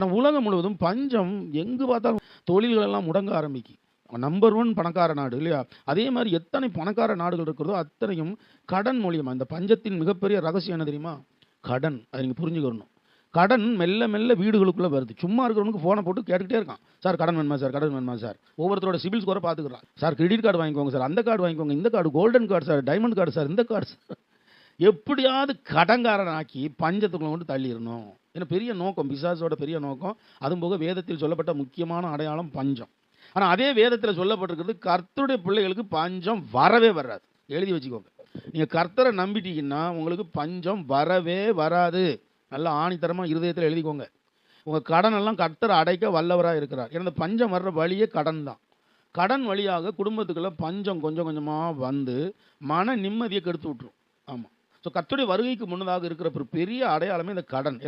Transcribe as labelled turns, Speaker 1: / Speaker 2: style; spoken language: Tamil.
Speaker 1: ஆனால் உலகம் முழுவதும் பஞ்சம் எங்கு பார்த்தாலும் தொழில்கள் எல்லாம் முடங்க ஆரம்பிக்கு. நம்பர் ஒன் பணக்கார நாடு இல்லையா? அதே மாதிரி எத்தனை பணக்கார நாடுகள் இருக்கிறதோ அத்தனையும் கடன் மூலியமாக இந்த பஞ்சத்தின் மிகப்பெரிய ரகசியம் என்ன தெரியுமா? கடன். அதை நீங்கள் புரிஞ்சுக்கணும். கடன் மெல்ல மெல்ல வீடுகளுக்குள்ளே வருது. சும்மா இருக்கிறவனுக்கு ஃபோனை போட்டு கேட்டுக்கிட்டே இருக்கான். சார் கடன் வேணுமா சார்? கடன் வேணுமா சார்? ஒவ்வொருத்தரோட சிபில் ஸ்கோரை பார்த்துக்கிறான். சார் கிரெடிட் கார்டு வாங்கிக்கோங்க சார். அந்த கார்டு வாங்கிக்கோங்க. இந்த card golden card sir. Diamond card sir. இந்த கார்டு சார். எப்படியாவது கடன்காரன் ஆக்கி பஞ்சத்துக்குள்ள கொண்டு தள்ளிடணும். ஏன்னா பெரிய நோக்கம் பிசாசோட பெரிய நோக்கம். அதுவும் போக வேதத்தில் சொல்லப்பட்ட முக்கியமான அடையாளம் பஞ்சம். ஆனால் அதே வேதத்தில் சொல்லப்பட்டிருக்கிறது கர்த்தருடைய பிள்ளைகளுக்கு பஞ்சம் வரவே வராது. எழுதி வச்சுக்கோங்க. நீங்கள் கர்த்தரை நம்பிட்டீங்கன்னா உங்களுக்கு பஞ்சம் வரவே வராது. நல்லா ஆணித்தரமாக இருதயத்தில் எழுதிக்கோங்க. உங்கள் கடன் எல்லாம் கர்த்தர் அடைக்க வல்லவராக இருக்கிறார். ஏன்னா பஞ்சம் வர்ற வழியே கடன் தான். கடன் வழியாக குடும்பத்துக்குள்ளே பஞ்சம் கொஞ்சம் கொஞ்சமாக வந்து மன நிம்மதியை கெடுத்து விட்ரும் ஆமாம் ஸோ கத்துடைய வருகைக்கு முன்னதாக இருக்கிற ஒரு பெரிய அடையாளமே இந்த கடன்.